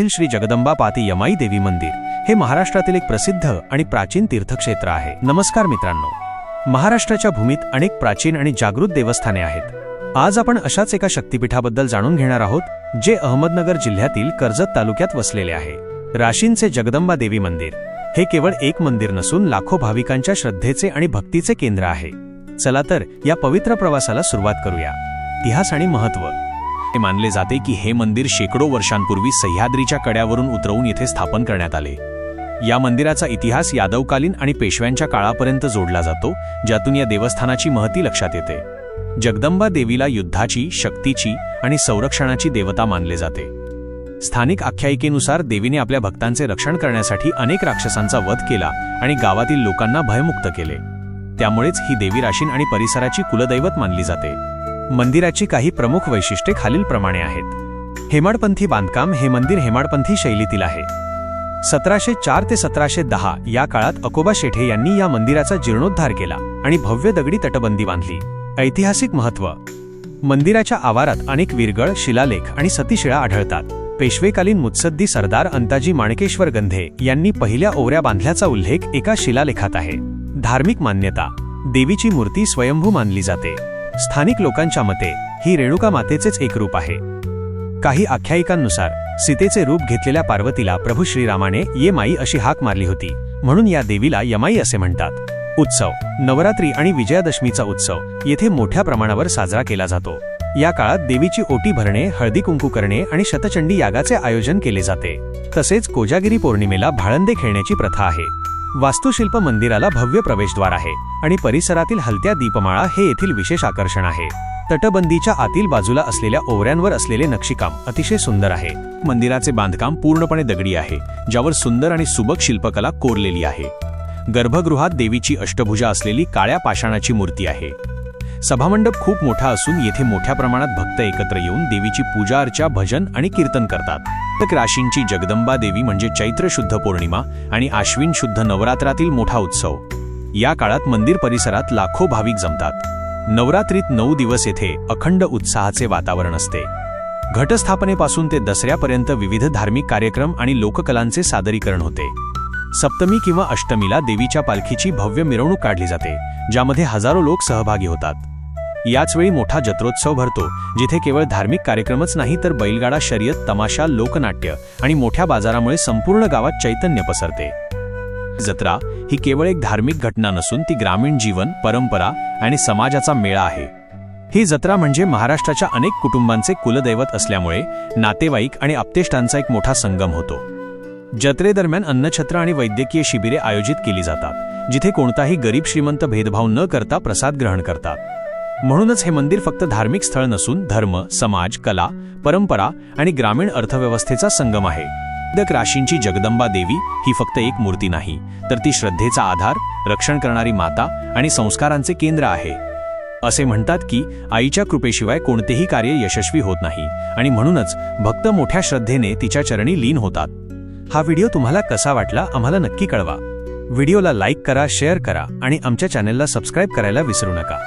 येथील श्री जगदंबा पाती यमाई देवी मंदिर हे महाराष्ट्रातील एक प्रसिद्ध आणि प्राचीन तीर्थक्षेत्र आहे. नमस्कार मित्रांनो. महाराष्ट्राच्या भूमीत अनेक प्राचीन आणि जागृत देवस्थाने आहेत. आज आपण अशाच एका शक्तीपीठाबद्दल जाणून घेणार आहोत जे अहमदनगर जिल्ह्यातील कर्जत तालुक्यात वसलेले आहे. राशींचे जगदंबा देवी मंदिर हे केवळ एक मंदिर नसून लाखो भाविकांच्या श्रद्धेचे आणि भक्तीचे केंद्र आहे. चला तर या पवित्र प्रवासाला सुरुवात करूया. इतिहास आणि महत्त्व. मानले जाते की हे मंदिर शेकडो वर्षांपूर्वी सह्याद्रीच्या कड्यावरून उतरवून येथे स्थापन करण्यात आले. या मंदिराचा इतिहास यादवकालीन आणि पेशव्यांच्या काळापर्यंत जोडला जातो ज्यातून या देवस्थानाची महती लक्षात येते. जगदंबा देवीला युद्धाची शक्तीची आणि संरक्षणाची देवता मानले जाते. स्थानिक आख्यायिकेनुसार देवीने आपल्या भक्तांचे रक्षण करण्यासाठी अनेक राक्षसांचा वध केला आणि गावातील लोकांना भयमुक्त केले. त्यामुळेच ही देवी राशीन आणि परिसराची कुलदैवत मानली जाते. मंदिराची काही प्रमुख वैशिष्ट्ये खालीलप्रमाणे आहेत. हेमाडपंथी बांधकाम हे मंदिर हेमाडपंथी शैलीतील आहे. सतराशे चार ते सतराशे दहा या काळात अकोबा शेठे यांनी या मंदिराचा जीर्णोद्धार केला आणि भव्य दगडी तटबंदी बांधली. ऐतिहासिक महत्त्व. मंदिराच्या आवारात अनेक विरगळ शिलालेख आणि सतीशिळा आढळतात. पेशवेकालीन मुत्सद्दी सरदार अंताजी माणकेश्वर गंधे यांनी पहिल्या ओवऱ्या बांधल्याचा उल्लेख एका शिलालेखात आहे. धार्मिक मान्यता. देवीची मूर्ती स्वयंभू मानली जाते. स्थानिक लोकांच्या मते ही रेणुका मातेचेच एक रूप आहे. काही आख्यायिकांनुसार सीतेचे रूप घेतलेल्या पार्वतीला प्रभू श्रीरामाने ये माई अशी हाक मारली होती. म्हणून या देवीला यमाई असे म्हणतात. उत्सव नवरात्री आणि विजयादशमीचा उत्सव येथे मोठ्या प्रमाणावर साजरा केला जातो. या काळात देवीची ओटी भरणे हळदी कुंकू करणे आणि शतचंडी यागाचे आयोजन केले जाते. तसेच कोजागिरी पौर्णिमेला भाळंदे खेळण्याची प्रथा आहे. वास्तुशिल्प मंदिराला भव्य प्रवेशद्वार आहे आणि परिसरातील हलत्या दीपमाळा हे येथील विशेष आकर्षण आहे. तटबंदीच्या आतील बाजूला असलेल्या ओवऱ्यांवर असलेले नक्षीकाम अतिशय सुंदर आहे. मंदिराचे बांधकाम पूर्णपणे दगडी आहे ज्यावर सुंदर आणि सुबक शिल्पकला कोरलेली आहे. गर्भगृहात देवीची अष्टभुजा असलेली काळ्या पाषाणाची मूर्ती आहे. सभामंडप खूप मोठा असून येथे मोठ्या प्रमाणात भक्त एकत्र येऊन देवीची पूजा अर्चा भजन आणि कीर्तन करतात. तर राशींची जगदंबा देवी म्हणजे चैत्र शुद्ध पौर्णिमा आणि आश्विन शुद्ध नवरात्रातील मोठा उत्सव. या काळात मंदिर परिसरात लाखो भाविक जमतात. नवरात्रीत नऊ दिवस येथे अखंड उत्साहाचे वातावरण असते. घटस्थापनेपासून ते दसऱ्यापर्यंत विविध धार्मिक कार्यक्रम आणि लोककलांचे सादरीकरण होते. सप्तमी किंवा अष्टमीला देवीच्या पालखीची भव्य मिरवणूक काढली जाते ज्यामध्ये हजारो लोक सहभागी होतात. याचवेळी मोठा जत्रोत्सव भरतो जिथे केवळ धार्मिक कार्यक्रमच नाही तर बैलगाडा शर्यत तमाशा लोकनाट्य आणि मोठ्या बाजारामुळे संपूर्ण गावात चैतन्य पसरते. जत्रा ही केवळ एक धार्मिक घटना नसून ती ग्रामीण जीवन परंपरा आणि समाजाचा मेळा आहे. ही जत्रा म्हणजे महाराष्ट्राच्या अनेक कुटुंबांचे कुलदैवत असल्यामुळे नातेवाईक आणि आप्तेष्टांचा एक मोठा संगम होतो. जत्रेदरम्यान अन्नछत्र आणि वैद्यकीय शिबिरे आयोजित केली जातात जिथे कोणताही गरीब श्रीमंत भेदभाव न करता प्रसाद ग्रहण करतात. म्हणूनच हे मंदिर फक्त धार्मिक स्थळ नसून धर्म समाज कला परंपरा आणि ग्रामीण अर्थव्यवस्थेचा संगम आहे. दक राशींची जगदंबा देवी ही फक्त एक मूर्ती नाही तर ती श्रद्धेचा आधार रक्षण करणारी माता आणि संस्कारांचे केंद्र आहे. असे म्हणतात की आईच्या कृपेशिवाय कोणतेही कार्य यशस्वी होत नाही आणि म्हणूनच भक्त मोठ्या श्रद्धेने तिच्या चरणी लीन होतात. हा व्हिडिओ तुम्हाला कसा वाटला आम्हाला नक्की कळवा. व्हिडिओला लाईक करा शेअर करा आणि आमच्या चॅनेलला सबस्क्राईब करायला विसरू नका.